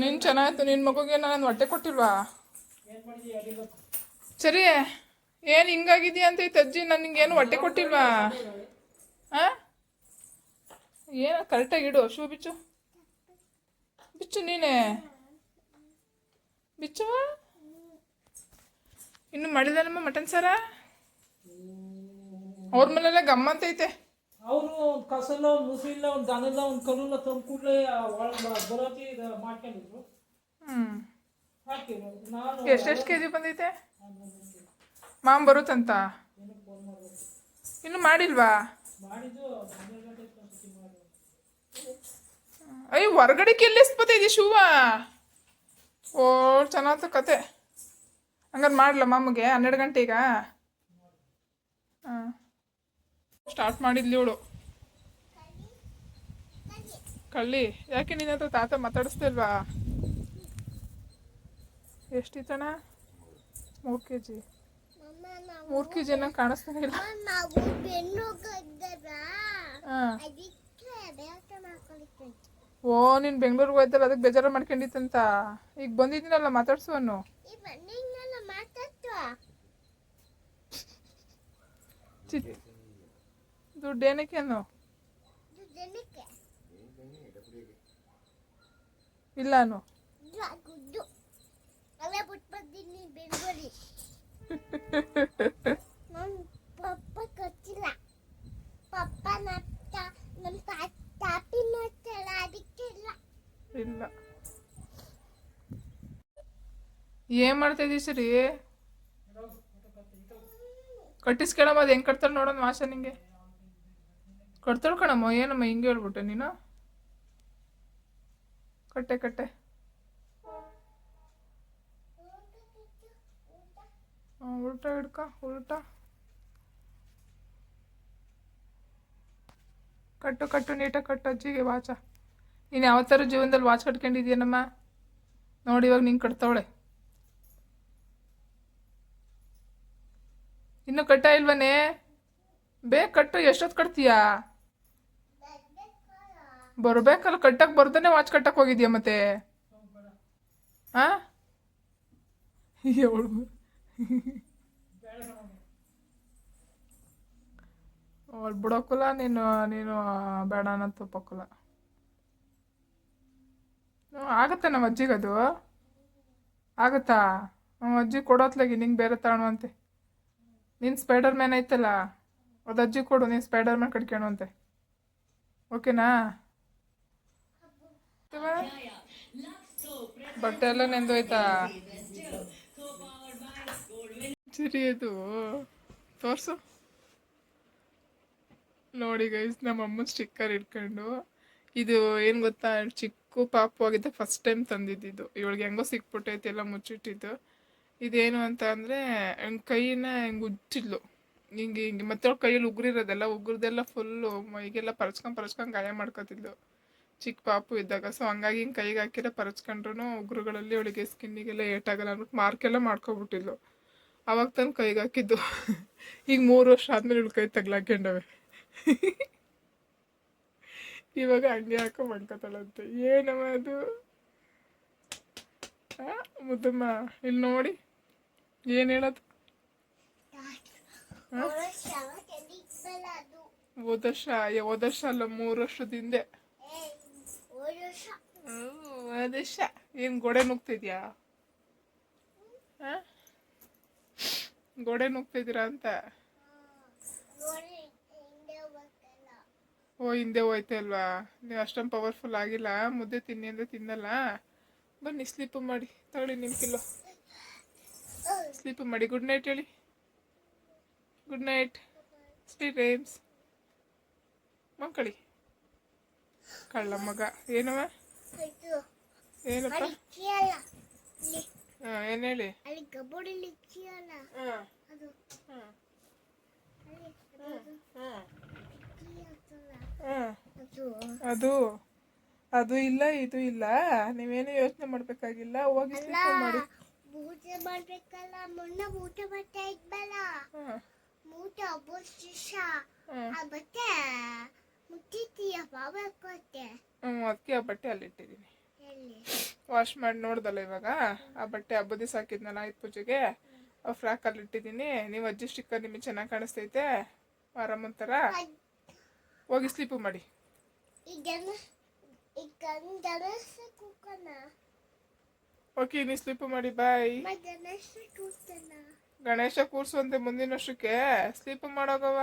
ನೀನು ಚೆನ್ನಾಯ್ತು ನಿನ್ನ ಮಗುಗೆ ನಾನು ಹೊಟ್ಟೆ ಕೊಟ್ಟಿಲ್ವಾ? ಸರಿ, ಏನು ಹಿಂಗಾಗಿದೆಯಾ ಅಂತ ಐತೆ ಅಜ್ಜಿ ನನಗೇನು ಹೊಟ್ಟೆ ಕೊಟ್ಟಿಲ್ವಾ? ಹಾಂ ಏನು ಕರೆಕ್ಟಾಗಿ ಇಡು, ಶೂ ಬಿಚ್ಚು. ಬಿಚ್ಚು ನೀನೇ. ಬಿಚ್ಚು? ಇನ್ನು ಮಾಡಿದಾನಮ್ಮ ಮಟನ್ ಸಾರ? ಅವ್ರ ಮೇಲೆಲ್ಲ ಗಮ್ಮಂತೈತೆ ಅವರು ಒಂದು ಕಸಲ್ಲ ಒಂದು ಮುಸಿಲ್ಲ ಒಂದು ದನದ ಒಂದು ಕಲ್ಲಲ್ಲ ತಂದು ಕೂಡಲೇ ಬರೋತಿ ಮಾಡ್ಕೊಂಡಿದ್ರು. ಹ್ಞೂ ಹಾಕಿದ್ರು ನಾನು ಎಷ್ಟೆಷ್ಟು ಕೆ ಜಿ ಬಂದೈತೆ ಮಾಮ್ ಬರುತ್ತಂತ? ಇನ್ನು ಮಾಡಿಲ್ವಾ? ಮಾಡಿದ್ದು ಅಯ್ಯ ಹೊರಗಡೆ ಎಲ್ಲಿ ಇದೆ ಶೂವ? ಓ ಚೆನ್ನಾದ ಕತೆ. ಹಂಗಾರೆ ಮಾಡ್ಲಾ ಮಾಮಗೆ? ಹನ್ನೆರಡು ಗಂಟೆಗ? ಹಾಂ ಸ್ಟಾರ್ಟ್ ಮಾಡಿದ್ಲಿ ಇವಳು. ಕಳ್ಳಿ, ಯಾಕೆ ನಿನ್ನ ಹತ್ರ ತಾತ ಮಾತಾಡಿಸ್ತಿಲ್ವಾ ಎಷ್ಟಿತ್ತಣ್ಣ? ಮೂರು ಕೆ ಜಿ ಮೂರು ಕೆ ಜಿ ಇಲ್ಲ. ಅದಕ್ಕೆ ಬೇಟ ಮಾಡ್ಕೊಳಿಕ್ಕೆ ಓ, ನೀನ್ ಬೆಂಗ್ಳೂರ್ಗೆ ಹೋಯ್ತಲ್ಲ, ಅದಕ್ಕೆ ಬೇಜಾರು ಮಾಡ್ಕೊಂಡಿತ್ತಂತ ಈಗ ಬಂದಿದ್ದೀನಲ್ಲ ಮಾತಾಡ್ಸುವನು ಈ ಬನ್ನಿಂಗಲ್ಲ ಮಾತಾಡ್ತು ಚಿ ದುಡ್ಡು ಏನಕ್ಕೇನು ಇದು ಜನಕ್ಕೆ ಇಲ್ಲಾನು ಇದು ಆ ಗುಡ್ಡು ಅಲ್ಲೇ ಬಿಟ್ಟು ಬಂದಿನಿ ಬೆಂಗಳೂರಿ ನನ್ನ ಪಪ್ಪ ಗೊತ್ತಿಲ್ಲ ಪಪ್ಪ ನತ್ತ ನಮ್ಮ ತಾಪಿ ನೋಡ್ತಾಳ ಅದಕ್ಕೆ ಇಲ್ಲ. ಇಲ್ಲ. ಏನ್ ಮಾಡ್ತಾ ಇದೀವಿ ಸರಿ? ಕಟ್ಟಿಸ್ಕೊಳಮ್ಮ ಅದು ಹೆಂಗ್ ಕಟ್ತಾರ ನೋಡೋಣ ವಾಸ ನಿಂಗೆ. ಕಟ್ತಾಳ ಕಣಮ್ಮ, ಏನಮ್ಮ ಹಿಂಗೆ ಹೇಳ್ಬಿಟ್ಟೆ ನೀನು? ಕಟ್ಟೆ ಕಟ್ಟೆ. ಉಲ್ಟ ಉಲ್ಟಾ ಹಿಡ್ಕ, ಉಲ್ಟಾ. ಕಟ್ಟು ಕಟ್ಟು ನೀಟಾಗಿ ಕಟ್ಟು ಅಜ್ಜಿಗೆ ವಾಚ. ನೀನು ಯಾವ ಜೀವನದಲ್ಲಿ ವಾಚ್ ಕಟ್ಕೊಂಡಿದ್ಯೇನಮ್ಮ? ನೋಡಿ ಇವಾಗ ನೀನು ಕಟ್ತಾವಳೆ. ಇನ್ನು ಕಟ್ಟ ಇಲ್ವನೇ? ಬೇಗ ಕಟ್ಟು ಎಷ್ಟೊತ್ತು ಕಟ್ತೀಯಾ? ಬರ್ಬೇಕಲ್ಲ ಕಟ್ಟಕ್ಕೆ ಬರ್ತಾನೆ ವಾಚ್ ಕಟ್ಟಕ್ಕೆ ಹೋಗಿದ್ಯಾ ಮತ್ತೆ? ಆ? ಅವಳು ನೀನು ನೀನು ಬೇಡ ಅನ್ನೋ ತಪ್ಪಕ್ಕಲ್ಲ ಆಗುತ್ತೆ ನಮ್ಮ ಅಜ್ಜಿಗದು ಆಗುತ್ತಾ? ನಮ್ಮ ಅಜ್ಜಿ ಕೊಡೋತ್ಲಾಗಿ ನಿಂಗೆ ಬೇರೆ ತಗೊಳುವಂತೆ ನಿನ್ನ ಸ್ಪೈಡರ್ ಮ್ಯಾನ್ ಐತಲ್ಲ, ಅದು ಅಜ್ಜಿ ಕೊಡು, ನೀನು ಸ್ಪೈಡರ್ ಮ್ಯಾನ್ ಅಂತೆ. ಓಕೆನಾ ಬಟ್ಟೆ ಎಲ್ಲ ನೆಂದೋಯ್ತಾ? ಸರಿ, ಅದು ತೋರ್ಸು. ನೋಡಿ ಗೈಸ್ ನಮ್ಮ ಅಮ್ಮನ ಸ್ಟಿಕ್ಕರ್ ಇಟ್ಕೊಂಡು. ಇದು ಏನು ಗೊತ್ತಾ? ಚಿಕ್ಕ ಪಾಪು ಆಗಿದ್ದ ಫಸ್ಟ್ ಟೈಮ್ ತಂದಿದ್ದಿದ್ದು. ಇವಳಿಗೆ ಹೆಂಗೋ ಸಿಕ್ಬಿಟ್ಟೈತೆ ಎಲ್ಲ ಮುಚ್ಚಿಟ್ಟಿದ್ದು. ಇದೇನು ಅಂತ ಅಂದರೆ ಕೈನ ಹಿಂಗೆ ಉಜ್ಜಿದ್ಲು. ಹಿಂಗೆ ಹಿಂಗೆ. ಮತ್ತೆ ಅವ್ಳ ಕೈಯಲ್ಲಿ ಉಗುರಿರೋದೆಲ್ಲ ಉಗುರ್ದೆಲ್ಲ ಫುಲ್ಲು ಮೈಗೆಲ್ಲ ಪರಚ್ಕೊಂಡು ಪರಚ್ಕೊಂಡು ಗಾಯ ಮಾಡ್ಕೊತಿದ್ಲು. ಚಿಕ್ಕ ಪಾಪು ಇದ್ದಾಗ. ಸೊ ಹಂಗಾಗಿ ಹಿಂಗೆ ಕೈಗೆ ಹಾಕಿರೋ ಪರಚ್ಕೊಂಡ್ರು ಉಗುರುಗಳಲ್ಲಿ ಅವಳಿಗೆ ಸ್ಕಿನ್ನಿಗೆಲ್ಲ ಏಟಾಗಲ್ಲ ಅಂದ್ಬಿಟ್ಟು ಮಾರ್ಕೆಲ್ಲ ಮಾಡ್ಕೊಬಿಟ್ಟಿದ್ಲು. ಅವಾಗ ತಂದು ಕೈಗೆ ಹಾಕಿದ್ದು. ಈಗ ಮೂರು ವರ್ಷ ಆದಮೇಲೆ ಇವಳು ಕೈ ತಗ್ಲಾಕೊಂಡವೆ ಇವಾಗ ಹಂಗೆ ಹಾಕೋ ಮಾಡ್ಕೊತಾಳಂತೆ. ಏನಮ್ಮ ಅದು? ಮುದ್ದಮ್ಮ ಇಲ್ಲಿ ನೋಡಿ. ಏನು ಹೇಳೋದು? ಹೋದರ್ಷ ಅದು ಹೋದ ವರ್ಷ ಹೋದ ವರ್ಷ ಅಲ್ಲ, ಮೂರು ವರ್ಷದ ಹಿಂದೆ ಏ ಹೋದ ವರ್ಷ ಹ್ಮ್, ವರ್ಷ ಏನು ಗೋಡೆ ನುಗ್ತಿದ್ಯಾ? ಗೋಡೆ ನುಗ್ತಿದ್ದೀರಾ ಅಂತ? ಓ, ಹಿಂದೆ ಹೋಯ್ತಲ್ವಾ ನೀವು ಅಷ್ಟೊಂದು ಪವರ್ಫುಲ್ ಆಗಿಲ್ಲ. ಮುದ್ದೆ ತಿನ್ನಿ ಅಂದ್ರೆ ತಿನ್ನಲ್ಲ. ಬನ್ನಿ ಸ್ಲೀಪ್ ಮಾಡಿ. ತಗೊಳ್ಳಿ ನಿಮ್ಮ ಕಿಲೋ ಸ್ಲೀಪ್ ಮಾಡಿ. ಗುಡ್ ನೈಟ್ ಹೇಳಿ. ಗುಡ್ ನೈಟ್ ಸ್ಲೀ ರೇಮ್ಸ್ ಮಕ್ಕಳಿ. ಕಳ್ಳ ಮಗ ಏನವ? ಏನಪ್ಪ ಹಾಂ ಏನು ಹೇಳಿ? ಅಲ್ಲಿ ಕಬೋರ್ಡಲ್ಲಿ ಇಕ್ಕಿಯಲ್ಲ ಹಾಂ. ಅದು. ಹಾಂ. ಅದು. ಅದು. ಇಲ್ಲ ಇದು ಇಲ್ಲ. ನೀವೇನು ಯೋಚನೆ ಮಾಡ್ಬೇಕಾಗಿಲ್ಲ. ಹೋಗಿ ಸ್ಲೀಪ್ ಮಾಡಿ. ಊಟ ಮಾಡ್ಬೇಕಲ್ಲ. ಮೊನ್ನೆ ಊಟ ಮಾಡ್ತಾ ಇದ್ಬಲ್ಲ ಊಟ ಆ ಬಟ್ಟೆ ಮುಟ್ಟಿದ್ದೀಯ ಬಾಬಾ ಕೊಟ್ಟೆ ಹ್ಞೂ ಅದಕ್ಕೆ ಆ ಬಟ್ಟೆ ಅಲ್ಲಿಟ್ಟಿದ್ದೀನಿ. ಅಲ್ಲಿ ವಾಶ್ ಮಾಡಿ ನೋಡ್ದಲ್ಲ ಇವಾಗ? ಆ ಬಟ್ಟೆ ಹಬ್ಬದ ದಿವಸ ಹಾಕಿದ್ನಲ್ಲ ಆಯ್ತು ಪೂಜೆಗೆ? ಆ ಫ್ರಾಕಲ್ಲಿ ಇಟ್ಟಿದ್ದೀನಿ. ನೀವು ಅಜ್ಜಿ ಸ್ಟಿಕ್ಕರ್ ನಿಮಗೆ ಚೆನ್ನಾಗಿ ಕಾಣಿಸ್ತೈತೆ? ಆರಾಮನ್ ಥರ ಹೋಗಿ ಸ್ಲೀಪು ಮಾಡಿ. ಓಕೆ ನೀ ಸ್ಲೀಪು ಮಾಡಿ ಬಾಯ್ ಗಣೇಶ ಕೂರ್ಸುವಂತೆ ಮುಂದಿನ ವರ್ಷಕ್ಕೆ ಸ್ಲೀಪ್ ಮಾಡೋಗವ